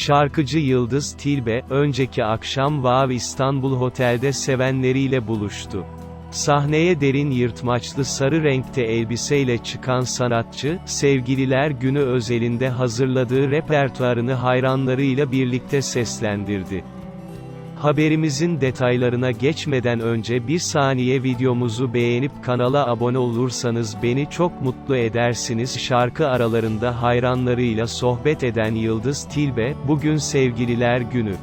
Şarkıcı Yıldız Tilbe, önceki akşam Wow İstanbul Hotel'de sevenleriyle buluştu. Sahneye derin yırtmaçlı sarı renkte elbiseyle çıkan sanatçı, Sevgililer Günü özelinde hazırladığı repertuarını hayranlarıyla birlikte seslendirdi. Haberimizin detaylarına geçmeden önce bir saniye videomuzu beğenip kanala abone olursanız beni çok mutlu edersiniz. Şarkı aralarında hayranlarıyla sohbet eden Yıldız Tilbe, bugün sevgililer günü.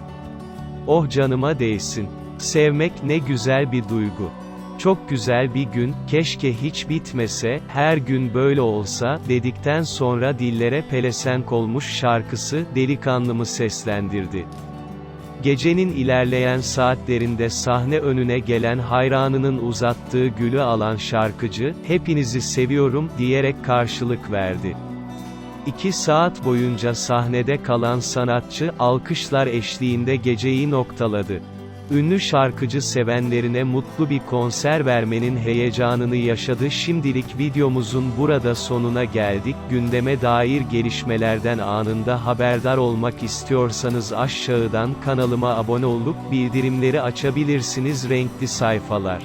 Oh canıma değsin. Sevmek ne güzel bir duygu. Çok güzel bir gün, keşke hiç bitmese, her gün böyle olsa, dedikten sonra dillere pelesenk olmuş şarkısı, delikanlımı seslendirdi. Gecenin ilerleyen saatlerinde sahne önüne gelen hayranının uzattığı gülü alan şarkıcı, hepinizi seviyorum, diyerek karşılık verdi. İki saat boyunca sahnede kalan sanatçı, alkışlar eşliğinde geceyi noktaladı. Ünlü şarkıcı sevenlerine mutlu bir konser vermenin heyecanını yaşadı. Şimdilik videomuzun burada sonuna geldik. Gündeme dair gelişmelerden anında haberdar olmak istiyorsanız aşağıdan kanalıma abone olup bildirimleri açabilirsiniz. Renkli sayfalar